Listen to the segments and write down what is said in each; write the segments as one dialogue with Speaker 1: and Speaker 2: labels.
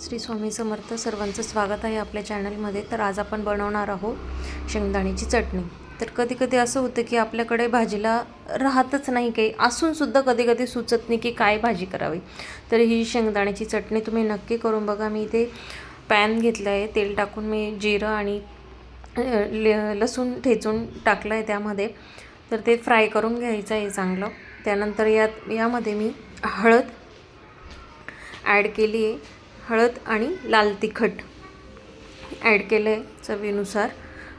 Speaker 1: श्री स्वामी समर्थ सर्वांचं स्वागत आहे आपल्या चॅनलमध्ये. तर आज आपण बनवणार आहोत शेंगदाण्याची चटणी. तर कधी कधी असं होतं की आपल्याकडे भाजीला राहतच नाही काही. असूनसुद्धा कधी कधी सुचत नाही की काय भाजी करावी. तर ही शेंगदाण्याची चटणी तुम्ही नक्की करून बघा. मी इथे पॅन घेतलं आहे. तेल टाकून मी जिरं आणि ल लसूण ठेचून टाकलं आहे त्यामध्ये. तर ते फ्राय करून घ्यायचं आहे चांगलं. त्यानंतर यात यामध्ये मी हळद ॲड केली आहे. हळद आणि लाल तिखट ॲड केलं आहे चवीनुसार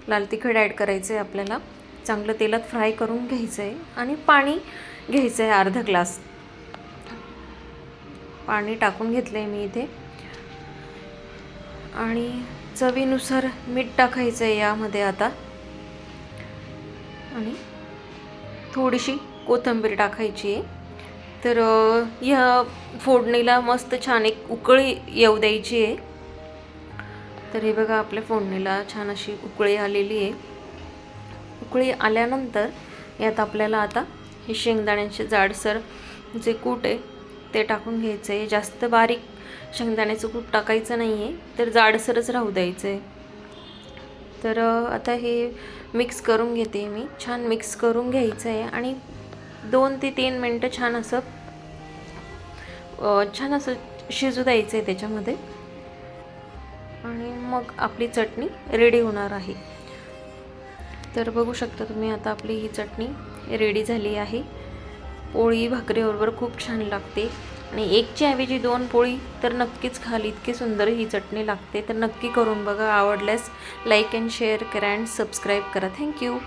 Speaker 1: लाल तिखट ॲड करायचं आहे आपल्याला. चांगलं तेलात फ्राय करून घ्यायचं आहे आणि पाणी घ्यायचं आहे अर्धा ग्लास. पाणी टाकून घेतलं आहे मी इथे. आणि चवीनुसार मीठ टाकायचं आहे यामध्ये आता. आणि थोडीशी कोथिंबीर टाकायची आहे. तर ह्या फोडणीला मस्त छान एक उकळी येऊ द्यायची आहे. तर हे बघा आपल्या फोडणीला छान अशी उकळी आलेली आहे. उकळी आल्यानंतर यात आपल्याला आता हे शेंगदाण्याचे जाडसर जे कूट आहे ते टाकून घ्यायचं आहे. जास्त बारीक शेंगदाण्याचं कूट टाकायचं नाही आहे तर जाडसरच राहू द्यायचं आहे. तर आता हे मिक्स करून घेते मी. छान मिक्स करून घ्यायचं आहे आणि दोन ते तीन मिनटं छान असं छान असं शिजू द्यायचं आहे त्याच्यामध्ये. आणि मग आपली चटणी रेडी होणार आहे. तर बघू शकता तुम्ही आता आपली ही चटणी रेडी झाली आहे. पोळी भाकरीबरोबर खूप छान लागते. आणि एकच्या ऐवजी दोन पोळी तर नक्कीच खाल इतकी सुंदर ही चटणी लागते. तर नक्की करून बघा. आवडल्यास लाईक अँड शेअर करा अँड सबस्क्राईब करा थँक्यू